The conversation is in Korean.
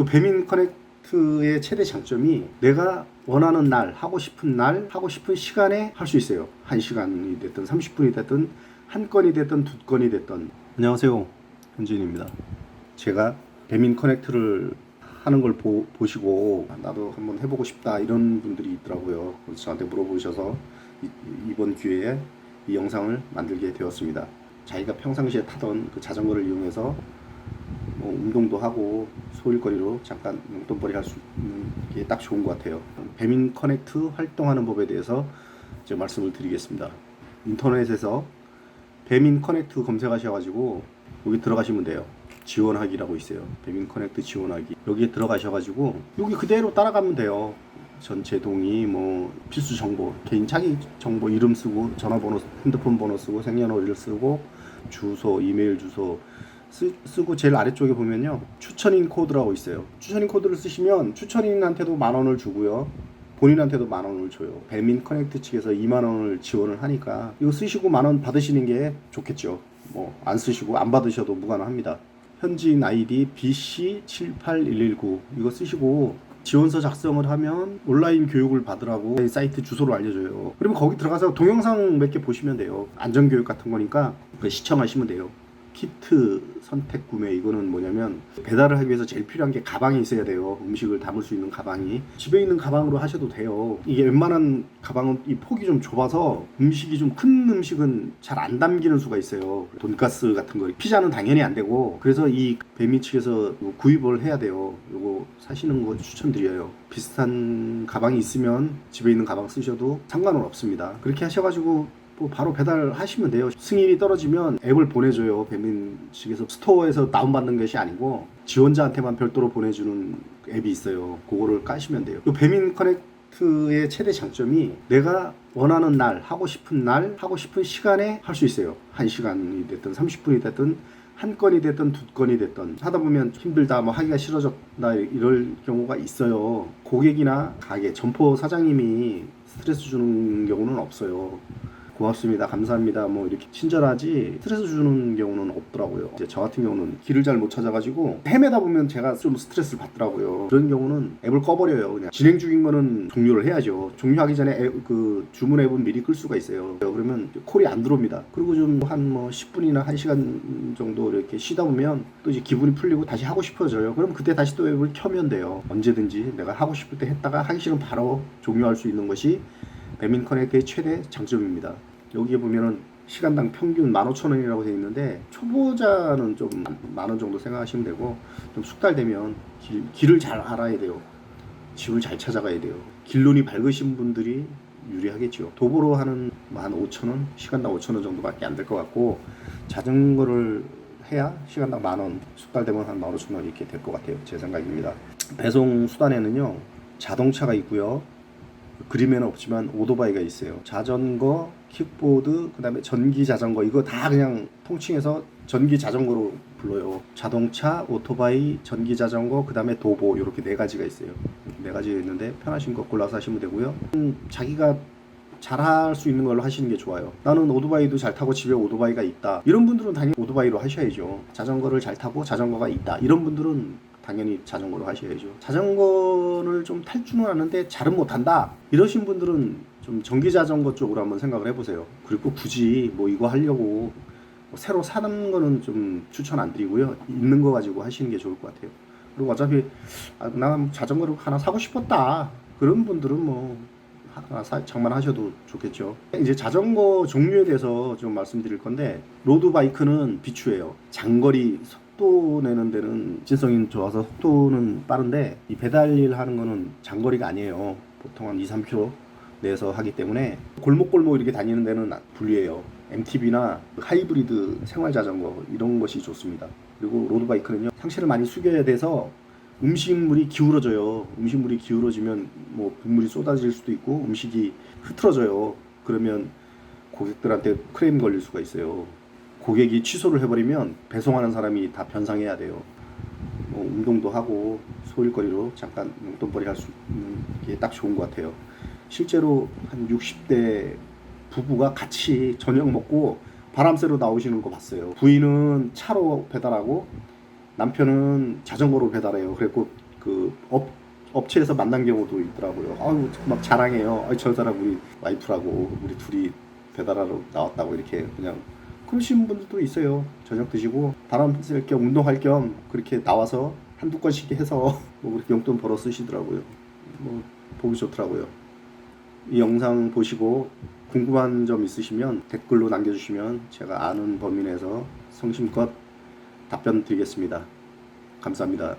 이 배민 커넥트의 최대 장점이 내가 원하는 날, 하고 싶은 날, 하고 싶은 시간에 할 수 있어요. 한 시간이 됐든 30분이 됐든 한 건이 됐든 두 건이 됐든. 안녕하세요. 현진입니다. 제가 배민 커넥트를 하는 걸 보, 보시고 나도 한번 해보고 싶다 이런 분들이 있더라고요. 그래서 저한테 물어보셔서 이, 번 기회에 이 영상을 만들게 되었습니다. 자기가 평상시에 타던 그 자전거를 이용해서 뭐 운동도 하고 소일거리로 잠깐 용돈벌이 할 수 있는 게 딱 좋은 것 같아요. 배민 커넥트 활동하는 법에 대해서 이제 말씀을 드리겠습니다. 인터넷에서 배민 커넥트 검색하셔가지고 여기 들어가시면 돼요. 지원하기라고 있어요. 배민 커넥트 지원하기. 여기에 들어가셔가지고 여기 그대로 따라가면 돼요. 전체 동의, 뭐 필수 정보, 개인 자기 정보 이름 쓰고 전화번호, 핸드폰 번호 쓰고 생년월일 쓰고 주소, 이메일 주소 쓰, 쓰고 제일 아래쪽에 보면요 추천인 코드라고 있어요. 추천인 코드를 쓰시면 추천인한테도 만 원을 주고요. 본인한테도 만 원을 줘요. 배민 커넥트 측에서 2만 원을 지원을 하니까 이거 쓰시고 만 원 받으시는 게 좋겠죠. 뭐 안 쓰시고 안 받으셔도 무관합니다. 현지인 아이디 BC78119 이거 쓰시고 지원서 작성을 하면 온라인 교육을 받으라고 사이트 주소를 알려줘요. 그러면 거기 들어가서 동영상 몇 개 보시면 돼요. 안전교육 같은 거니까 그 시청하시면 돼요. 키트 선택 구매 이거는 뭐냐면 배달을 하기 위해서 제일 필요한 게 가방이 있어야 돼요. 음식을 담을 수 있는 가방이 집에 있는 가방으로 하셔도 돼요. 이게 웬만한 가방은 이 폭이 좀 좁아서 음식이 좀 큰 음식은 잘 안 담기는 수가 있어요. 돈가스 같은 거 피자는 당연히 안 되고 그래서 이 배미 측에서 구입을 해야 돼요. 이거 사시는 거 추천드려요. 비슷한 가방이 있으면 집에 있는 가방 쓰셔도 상관은 없습니다. 그렇게 하셔가지고 뭐 바로 배달하시면 돼요. 승인이 떨어지면 앱을 보내줘요. 배민 측에서 스토어에서 다운받는 것이 아니고 지원자한테만 별도로 보내주는 앱이 있어요. 그거를 까시면 돼요. 이 배민 커넥트의 최대 장점이 내가 원하는 날, 하고 싶은 날, 하고 싶은 시간에 할 수 있어요. 한 시간이 됐든 30분이 됐든 한 건이 됐든 두 건이 됐든 하다 보면 힘들다 뭐 하기가 싫어졌다 이럴 경우가 있어요 고객이나 가게 점포 사장님이 스트레스 주는 경우는 없어요 고맙습니다. 감사합니다. 뭐 이렇게 친절하지 스트레스 주는 경우는 없더라고요. 이제 저 같은 경우는 길을 잘 못 찾아가지고 헤매다 보면 제가 좀 스트레스를 받더라고요. 그런 경우는 앱을 꺼버려요. 그냥 진행 중인 거는 종료를 해야죠. 종료하기 전에 앱, 그 주문 앱은 미리 끌 수가 있어요. 그러면 콜이 안 들어옵니다. 그리고 좀 한 뭐 10분이나 1시간 정도 이렇게 쉬다 보면 또 이제 기분이 풀리고 다시 하고 싶어져요. 그럼 그때 다시 또 앱을 켜면 돼요. 언제든지 내가 하고 싶을 때 했다가 하기 싫으면 바로 종료할 수 있는 것이 배민 커넥트의 최대 장점입니다. 여기에 보면은 시간당 평균 15,000원이라고 되어 있는데 초보자는 좀 만 원 정도 생각하시면 되고 좀 숙달되면 길, 길을 잘 알아야 돼요. 집을 잘 찾아가야 돼요. 길눈이 밝으신 분들이 유리하겠죠. 도보로 하는 뭐한 5,000원, 시간당 5,000원 정도밖에 안 될 것 같고 자전거를 해야 시간당 만 원, 숙달되면 한 15,000원 이렇게 될 것 같아요. 제 생각입니다. 배송 수단에는요. 자동차가 있고요. 그림에는 없지만 오토바이가 있어요. 자전거, 킥보드, 그다음에 전기 자전거 이거 다 그냥 통칭해서 전기 자전거로 불러요. 자동차, 오토바이, 전기 자전거, 그다음에 도보 이렇게 네 가지가 있어요. 네 가지가 있는데 편하신 거 골라서 하시면 되고요. 음, 자기가 잘할 수 있는 걸로 하시는 게 좋아요. 나는 오토바이도 잘 타고 집에 오토바이가 있다. 이런 분들은 당연히 오토바이로 하셔야죠. 자전거를 잘 타고 자전거가 있다. 이런 분들은 당연히 자전거로 하셔야죠. 자전거를 좀탈 줄은 아는데 잘은 못한다. 이러신 분들은 좀 전기 자전거 쪽으로 한번 생각을 해보세요. 그리고 굳이 뭐 이거 하려고 뭐 새로 사는 거는 좀 추천 안 드리고요. 있는 거 가지고 하시는 게 좋을 것 같아요. 그리고 어차피 아, 나 자전거를 하나 사고 싶었다. 그런 분들은 뭐 하나 사, 장만하셔도 좋겠죠. 이제 자전거 종류에 대해서 좀 말씀드릴 건데 로드 바이크는 비추예요. 장거리 속도 내는 데는 진성이 좋아서 속도는 빠른데 이 배달 일 하는 거는 장거리가 아니에요. 보통 한 2, 3km 내에서 하기 때문에 골목골목 이렇게 다니는 데는 불리해요. MTB나 하이브리드 생활 자전거 이런 것이 좋습니다. 그리고 로드 바이크는요 상체를 많이 숙여야 돼서 음식물이 기울어져요. 음식물이 기울어지면 뭐 빗물이 쏟아질 수도 있고 음식이 흐트러져요. 그러면 고객들한테 크레임 걸릴 수가 있어요. 고객이 취소를 해버리면 배송하는 사람이 다 변상해야 돼요. 뭐 운동도 하고 소일거리로 잠깐 용돈벌이 할 수 있는 게 딱 좋은 것 같아요. 실제로 한 60대 부부가 같이 저녁 먹고 바람 쐬러 나오시는 거 봤어요. 부인은 차로 배달하고 남편은 자전거로 배달해요. 그랬고 그 업, 업체에서 만난 경우도 있더라고요. 아유 막 자랑해요. 아, 저 사람 우리 와이프라고 우리 둘이 배달하러 나왔다고 이렇게 그냥 그러시는 분들도 있어요. 저녁 드시고 바람 쐴 겸 운동할 겸 그렇게 나와서 한두 건씩 해서 뭐 그렇게 용돈 벌어 쓰시더라고요. 뭐 보기 좋더라고요. 이 영상 보시고 궁금한 점 있으시면 댓글로 남겨주시면 제가 아는 범위 내에서 성심껏 답변 드리겠습니다. 감사합니다.